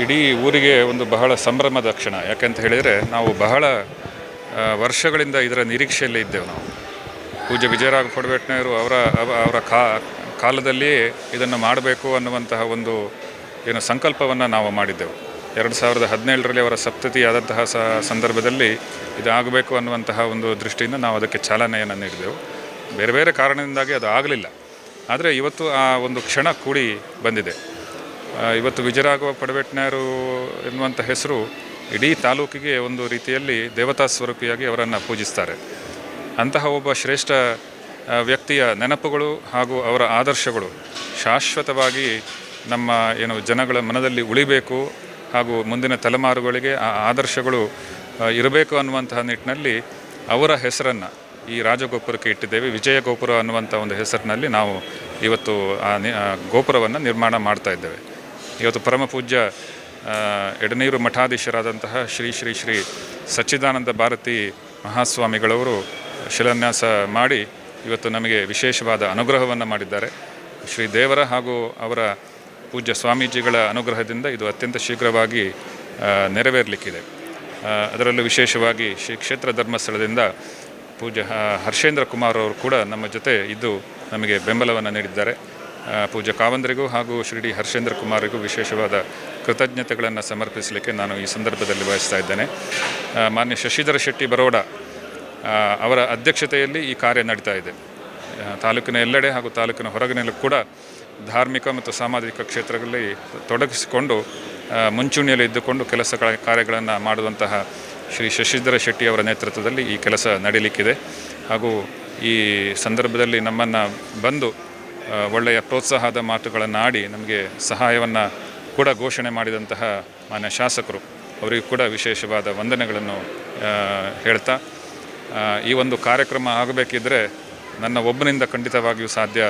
ಇಡೀ ಊರಿಗೆ ಒಂದು ಬಹಳ ಸಂಭ್ರಮದ ಕ್ಷಣ. ಯಾಕಂತ ಹೇಳಿದರೆ ನಾವು ಬಹಳ ವರ್ಷಗಳಿಂದ ಇದರ ನಿರೀಕ್ಷೆಯಲ್ಲಿ ಇದ್ದೆವು ನಾವು. ಪೂಜ್ಯ ವಿಜಯರಾಘ ಕೊಡಬೇಟ್ನವರು ಅವರ, ಅವ- ಅವರ ಕಾ, ಕಾಲದಲ್ಲಿಯೇ ಇದನ್ನು ಮಾಡಬೇಕು ಅನ್ನುವಂತಹ ಒಂದು, ಏನು ಸಂಕಲ್ಪವನ್ನು ನಾವು ಮಾಡಿದ್ದೆವು. ಎರಡು ಸಾವಿರದ ಹದಿನೇಳರಲ್ಲಿ ಅವರ ಸಪ್ತತಿ ಆದಂತಹ ಸ, ಸಂದರ್ಭದಲ್ಲಿ ಇದಾಗಬೇಕು ಅನ್ನುವಂತಹ ಒಂದು ದೃಷ್ಟಿಯಿಂದ ನಾವು ಅದಕ್ಕೆ ಚಾಲನೆಯನ್ನು ನೀಡಿದೆವು. ಬೇರೆ ಬೇರೆ ಕಾರಣದಿಂದಾಗಿ ಅದು ಆಗಲಿಲ್ಲ. ಆದರೆ ಇವತ್ತು ಆ ಒಂದು ಕ್ಷಣ ಕೂಡಿ ಬಂದಿದೆ. ಇವತ್ತು ವಿಜಯರಾಘವ ಪಡವೆಟ್ನರು ಎನ್ನುವಂಥ ಹೆಸರು ಇಡೀ ತಾಲೂಕಿಗೆ ಒಂದು ರೀತಿಯಲ್ಲಿ ದೇವತಾ ಸ್ವರೂಪಿಯಾಗಿ ಅವರನ್ನು ಪೂಜಿಸ್ತಾರೆ. ಅಂತಹ ಒಬ್ಬ ಶ್ರೇಷ್ಠ ವ್ಯಕ್ತಿಯ ನೆನಪುಗಳು ಹಾಗೂ ಅವರ ಆದರ್ಶಗಳು ಶಾಶ್ವತವಾಗಿ ನಮ್ಮ ಏನು ಜನಗಳ ಮನದಲ್ಲಿ ಉಳಿಬೇಕು ಹಾಗೂ ಮುಂದಿನ ತಲೆಮಾರುಗಳಿಗೆ ಆ ಆದರ್ಶಗಳು ಇರಬೇಕು ಅನ್ನುವಂತಹ ನಿಟ್ಟಿನಲ್ಲಿ ಅವರ ಹೆಸರನ್ನು ಈ ರಾಜಗೋಪುರಕ್ಕೆ ಇಟ್ಟಿದ್ದೇವೆ. ವಿಜಯ ಗೋಪುರ ಅನ್ನುವಂಥ ಒಂದು ಹೆಸರಿನಲ್ಲಿ ನಾವು ಇವತ್ತು ಆ, ಗೋಪುರವನ್ನು ನಿರ್ಮಾಣ ಮಾಡ್ತಾ ಇದ್ದೇವೆ. ಇವತ್ತು ಪರಮಪೂಜ್ಯ ಎಡನೀರು ಮಠಾಧೀಶರಾದಂತಹ ಶ್ರೀ ಶ್ರೀ ಶ್ರೀ ಸಚ್ಚಿದಾನಂದ ಭಾರತಿ ಮಹಾಸ್ವಾಮಿಗಳವರು ಶಿಲಾನ್ಯಾಸ ಮಾಡಿ ಇವತ್ತು ನಮಗೆ ವಿಶೇಷವಾದ ಅನುಗ್ರಹವನ್ನು ಮಾಡಿದ್ದಾರೆ. ಶ್ರೀ ದೇವರ ಹಾಗೂ ಅವರ ಪೂಜ್ಯ ಸ್ವಾಮೀಜಿಗಳ ಅನುಗ್ರಹದಿಂದ ಇದು ಅತ್ಯಂತ ಶೀಘ್ರವಾಗಿ ನೆರವೇರಲಿಕ್ಕಿದೆ. ಅದರಲ್ಲೂ ವಿಶೇಷವಾಗಿ ಶ್ರೀ ಕ್ಷೇತ್ರ ಧರ್ಮಸ್ಥಳದಿಂದ ಪೂಜ್ಯ ಹರ್ಷೇಂದ್ರ ಕುಮಾರ್ ಅವರು ಕೂಡ ನಮ್ಮ ಜೊತೆ ಇದ್ದು ನಮಗೆ ಬೆಂಬಲವನ್ನು ನೀಡಿದ್ದಾರೆ. ಆ, ಪೂಜ್ಯ ಕಾವಂದರಿಗೂ ಹಾಗೂ ಶ್ರೀಡಿ ಹರ್ಷೇಂದ್ರ ಕುಮಾರಿಗೂ ವಿಶೇಷವಾದ ಕೃತಜ್ಞತೆಗಳನ್ನು ಸಮರ್ಪಿಸಲಿಕ್ಕೆ ನಾನು ಈ ಸಂದರ್ಭದಲ್ಲಿ ಬಯಸ್ತಾ ಇದ್ದೇನೆ. ಮಾನ್ಯ ಶಶಿಧರ ಶೆಟ್ಟಿ ಬರೋಡ ಅವರ ಅಧ್ಯಕ್ಷತೆಯಲ್ಲಿ ಈ ಕಾರ್ಯ ನಡೀತಾ ಇದೆ. ತಾಲೂಕಿನ ಎಲ್ಲೆಡೆ ಹಾಗೂ ತಾಲೂಕಿನ ಹೊರಗಿನಲ್ಲೂ ಕೂಡ ಧಾರ್ಮಿಕ ಮತ್ತು ಸಾಮಾಜಿಕ ಕ್ಷೇತ್ರಗಳಲ್ಲಿ ತೊಡಗಿಸಿಕೊಂಡು ಮುಂಚೂಣಿಯಲ್ಲಿ ಇದ್ದುಕೊಂಡು ಕೆಲಸ ಕಾರ್ಯಗಳನ್ನು ಮಾಡುವಂತಹ ಶ್ರೀ ಶಶಿಧರ ಶೆಟ್ಟಿ ಅವರ ನೇತೃತ್ವದಲ್ಲಿ ಈ ಕೆಲಸ ನಡೀಲಿಕ್ಕಿದೆ. ಹಾಗೂ ಈ ಸಂದರ್ಭದಲ್ಲಿ ನಮ್ಮನ್ನು ಬಂದು ಒಳ್ಳೆಯ ಪ್ರೋತ್ಸಾಹದ ಮಾತುಗಳನ್ನು ಆಡಿ ನಮಗೆ ಸಹಾಯವನ್ನು ಕೂಡ ಘೋಷಣೆ ಮಾಡಿದಂತಹ ಮಾನ್ಯ ಶಾಸಕರು, ಅವರಿಗೂ ಕೂಡ ವಿಶೇಷವಾದ ವಂದನೆಗಳನ್ನು ಹೇಳ್ತಾ ಈ ಒಂದು ಕಾರ್ಯಕ್ರಮ ಆಗಬೇಕಿದ್ದರೆ ನನ್ನ ಒಬ್ಬನಿಂದ ಖಂಡಿತವಾಗಿಯೂ ಸಾಧ್ಯ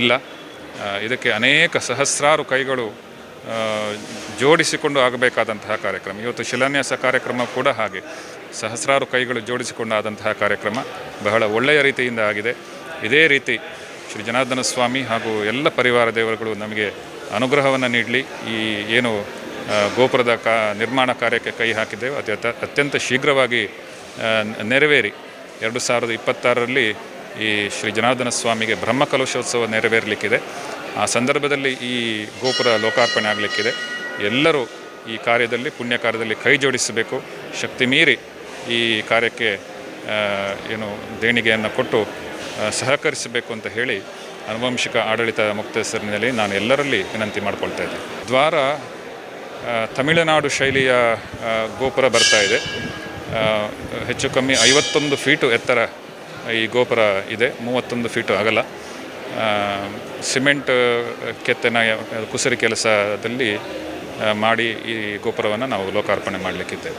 ಇಲ್ಲ. ಇದಕ್ಕೆ ಅನೇಕ ಸಹಸ್ರಾರು ಕೈಗಳು ಜೋಡಿಸಿಕೊಂಡು ಆಗಬೇಕಾದಂತಹ ಕಾರ್ಯಕ್ರಮ. ಇವತ್ತು ಶಿಲಾನ್ಯಾಸ ಕಾರ್ಯಕ್ರಮ ಕೂಡ ಹಾಗೆ. ಸಹಸ್ರಾರು ಕೈಗಳು ಜೋಡಿಸಿಕೊಂಡಾದಂತಹ ಕಾರ್ಯಕ್ರಮ ಬಹಳ ಒಳ್ಳೆಯ ರೀತಿಯಿಂದ ಆಗಿದೆ. ಇದೇ ರೀತಿ ಶ್ರೀ ಜನಾರ್ದನ ಸ್ವಾಮಿ ಹಾಗೂ ಎಲ್ಲ ಪರಿವಾರ ದೇವರುಗಳು ನಮಗೆ ಅನುಗ್ರಹವನ್ನು ನೀಡಲಿ. ಈ ಏನು ಗೋಪುರದ ಕಾ, ನಿರ್ಮಾಣ ಕಾರ್ಯಕ್ಕೆ ಕೈ ಹಾಕಿದ್ದೇವೆ. ಅತಿ ಅತ್ಯ- ಅತ್ಯಂತ ಶೀಘ್ರವಾಗಿ ನೆರವೇರಿ. ಎರಡು ಸಾವಿರದ ಇಪ್ಪತ್ತಾರರಲ್ಲಿ ಈ ಶ್ರೀ ಜನಾರ್ದನ ಸ್ವಾಮಿಗೆ ಬ್ರಹ್ಮಕಲಶೋತ್ಸವ ನೆರವೇರಲಿಕ್ಕಿದೆ. ಆ ಸಂದರ್ಭದಲ್ಲಿ ಈ ಗೋಪುರ ಲೋಕಾರ್ಪಣೆ ಆಗಲಿಕ್ಕಿದೆ. ಎಲ್ಲರೂ ಈ ಕಾರ್ಯದಲ್ಲಿ, ಪುಣ್ಯ ಕಾರ್ಯದಲ್ಲಿ ಕೈ ಜೋಡಿಸಬೇಕು. ಶಕ್ತಿ ಮೀರಿ ಈ ಕಾರ್ಯಕ್ಕೆ ಏನು, ದೇಣಿಗೆಯನ್ನು ಕೊಟ್ಟು ಸಹಕರಿಸಬೇಕು ಅಂತ ಹೇಳಿ ಅನುವಂಶಿಕ ಆಡಳಿತ ಮುಕ್ತ ಹೆಸರಿನಲ್ಲಿ ನಾನು ಎಲ್ಲರಲ್ಲಿ ವಿನಂತಿ ಮಾಡ್ಕೊಳ್ತಾ ಇದ್ದೆ. ದ್ವಾರ ತಮಿಳುನಾಡು ಶೈಲಿಯ ಗೋಪುರ ಬರ್ತಾ ಇದೆ. ಹೆಚ್ಚು ಕಮ್ಮಿ ಐವತ್ತೊಂದು ಫೀಟು ಎತ್ತರ ಈ ಗೋಪುರ ಇದೆ. ಮೂವತ್ತೊಂದು ಫೀಟು ಆಗಲ್ಲ ಸಿಮೆಂಟ್ ಕೆತ್ತನ, ಕುಸರಿ ಕೆಲಸದಲ್ಲಿ ಮಾಡಿ ಈ ಗೋಪುರವನ್ನು ನಾವು ಲೋಕಾರ್ಪಣೆ ಮಾಡಲಿಕ್ಕಿದ್ದೇವೆ.